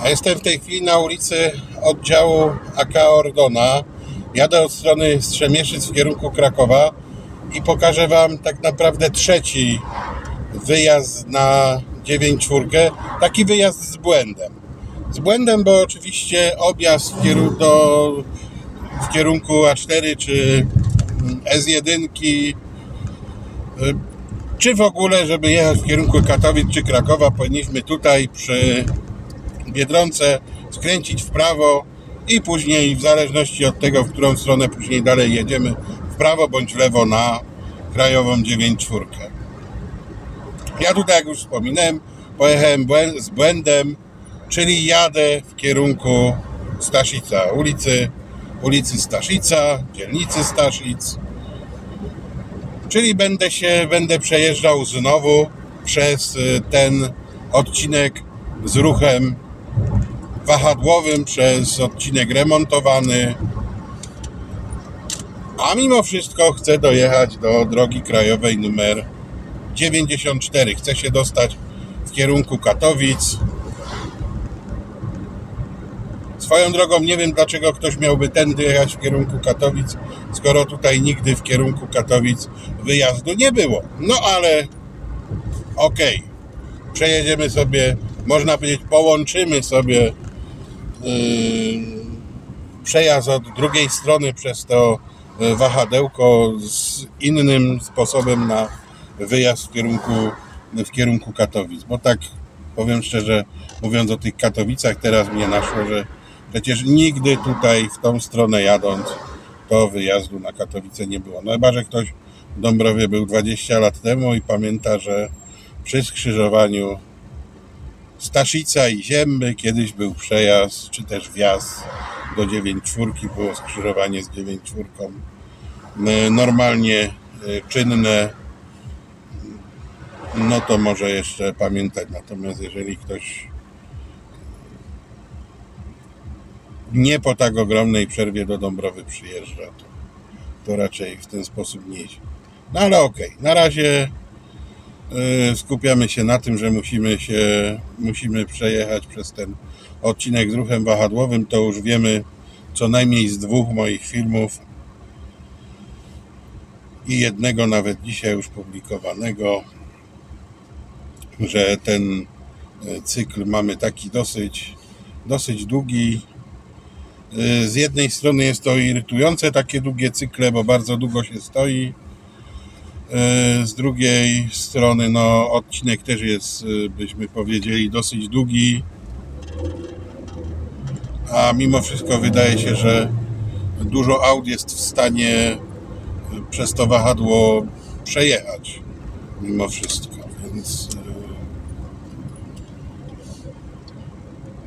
A jestem w tej chwili na ulicy oddziału AK Ordona. Jadę od strony Strzemieszyc w kierunku Krakowa i pokażę Wam tak naprawdę trzeci wyjazd na 9.4. Taki wyjazd z błędem. Z błędem, bo oczywiście objazd w, kierunku, do, w kierunku A4 czy S1 czy w ogóle, żeby jechać w kierunku Katowic czy Krakowa, powinniśmy tutaj przy Biedronce skręcić w prawo i później w zależności od tego, w którą stronę później dalej jedziemy, w prawo bądź lewo na krajową 9.4. Ja tutaj, jak już wspominałem, pojechałem z błędem, czyli jadę w kierunku Staszica, ulicy, ulicy Staszica, dzielnicy Staszic. Czyli będę się, będę przejeżdżał znowu przez y, ten odcinek z ruchem wahadłowym, przez odcinek remontowany. A mimo wszystko chcę dojechać do drogi krajowej numer 94. Chcę się dostać w kierunku Katowic. Swoją drogą nie wiem dlaczego ktoś miałby tędy jechać w kierunku Katowic, skoro tutaj nigdy w kierunku Katowic wyjazdu nie było. No ale okej. Przejedziemy sobie, można powiedzieć, połączymy sobie przejazd od drugiej strony przez to yy, wahadełko z innym sposobem na wyjazd w kierunku, w kierunku Katowic. Bo tak powiem szczerze, mówiąc o tych Katowicach, teraz mnie naszło, że przecież nigdy tutaj w tą stronę jadąc, to wyjazdu na Katowice nie było. No chyba, że ktoś w Dąbrowie był 20 lat temu i pamięta, że przy skrzyżowaniu Staszica i Zięby kiedyś był przejazd, czy też wjazd do 9.4, było skrzyżowanie z 9.4. E, Normalnie e, czynne, no to może jeszcze pamiętać. Natomiast jeżeli ktoś nie po tak ogromnej przerwie do Dąbrowy przyjeżdża, to, to raczej w ten sposób nie idzie. No ale okej, na razie skupiamy się na tym, że musimy się, musimy przejechać przez ten odcinek z ruchem wahadłowym. To już wiemy co najmniej z dwóch moich filmów i jednego nawet dzisiaj już publikowanego, że ten y, cykl mamy taki dosyć, dosyć długi. Y, Z jednej strony jest to irytujące takie długie cykle, bo bardzo długo się stoi. Y, Z drugiej strony, no, odcinek też jest, y, byśmy powiedzieli, dosyć długi. A mimo wszystko wydaje się, że dużo aut jest w stanie y, przez to wahadło przejechać. Mimo wszystko, więc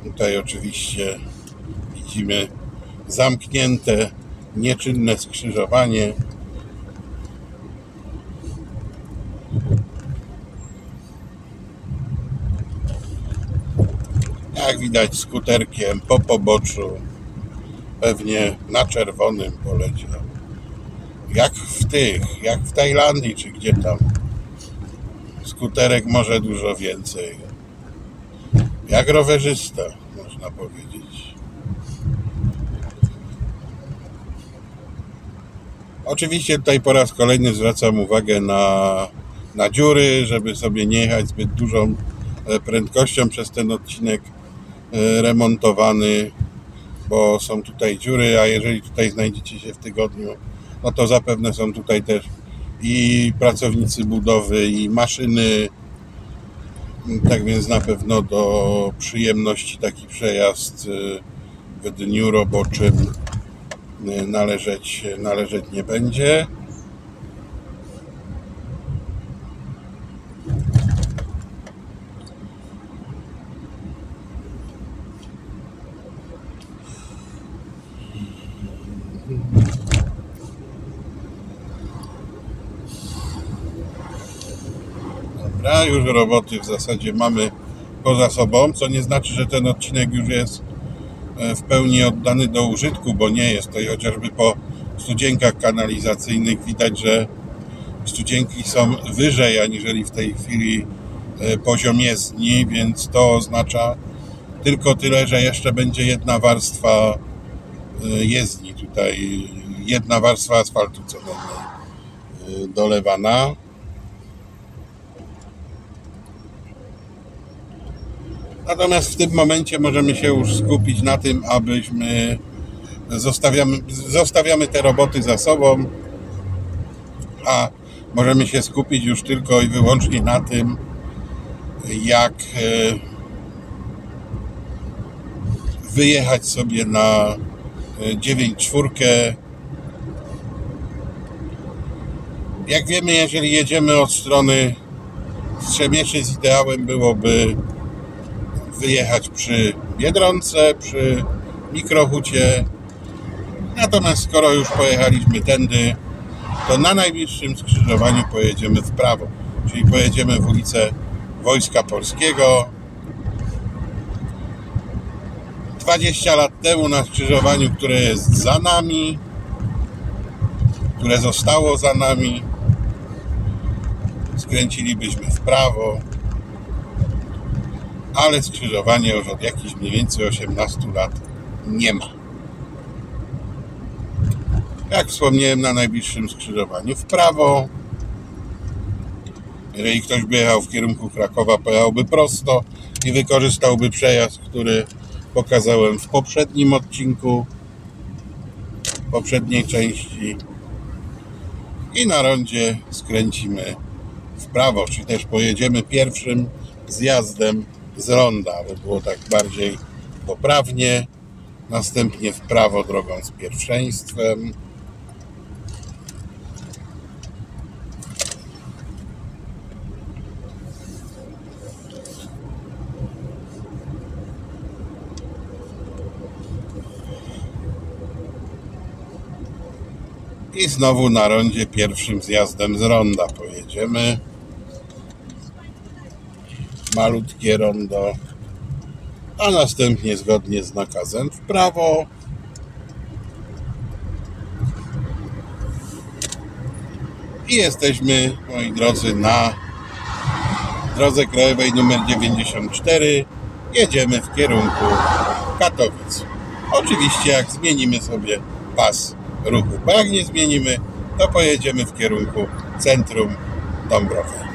tutaj oczywiście widzimy zamknięte, nieczynne skrzyżowanie. Jak widać skuterkiem po poboczu, pewnie na czerwonym poleciał. Jak w tych, jak w Tajlandii, czy gdzie tam. Skuterek może dużo więcej. Jak rowerzysta, można powiedzieć. Oczywiście tutaj po raz kolejny zwracam uwagę na, na dziury, żeby sobie nie jechać zbyt dużą e, prędkością przez ten odcinek remontowany, bo są tutaj dziury, a jeżeli tutaj znajdziecie się w tygodniu, no to zapewne są tutaj też i pracownicy budowy, i maszyny. Tak więc na pewno do przyjemności taki przejazd e, w dniu roboczym e, należeć, należeć nie będzie. Dobra, już roboty w zasadzie mamy poza sobą, co nie znaczy, że ten odcinek już jest e, w pełni oddany do użytku, bo nie jest to chociażby po studzienkach kanalizacyjnych widać, że studzienki są wyżej aniżeli w tej chwili e, poziom jezdni, więc to oznacza, Tylko tyle, że jeszcze będzie jedna warstwa y, jezdni tutaj, jedna warstwa asfaltu co będzie dolewana. Natomiast w tym momencie możemy się już skupić na tym, abyśmy zostawiamy, zostawiamy te roboty za sobą, a możemy się skupić już tylko i wyłącznie na tym, jak e, wyjechać sobie na e, 9.4. Jak wiemy, jeżeli jedziemy od strony Strzemieszy z ideałem byłoby wyjechać przy Biedronce, przy Mikrohucie. Natomiast skoro już pojechaliśmy tędy, to na najbliższym skrzyżowaniu pojedziemy w prawo. Czyli pojedziemy w ulicę Wojska Polskiego. 20 lat temu na skrzyżowaniu, które jest za nami, które zostało za nami, skręcilibyśmy w prawo, ale skrzyżowania już od jakichś mniej więcej 18 lat nie ma. Jak wspomniałem, na najbliższym skrzyżowaniu w prawo. Jeżeli ktoś by jechał w kierunku Krakowa, pojechałby prosto i wykorzystałby przejazd, który pokazałem w poprzednim odcinku, w poprzedniej części. I na rondzie skręcimy w prawo, czy też pojedziemy pierwszym zjazdem z ronda, aby było tak bardziej poprawnie. Następnie w prawo drogą z pierwszeństwem. I znowu na rondzie pierwszym zjazdem z ronda pojedziemy. Malutkie rondo. A następnie zgodnie z nakazem w prawo. I jesteśmy, moi drodzy, na drodze krajowej numer 94. Jedziemy w kierunku Katowic. Oczywiście jak zmienimy sobie pas ruchu, bo jak nie zmienimy, to pojedziemy w kierunku centrum Dąbrowy.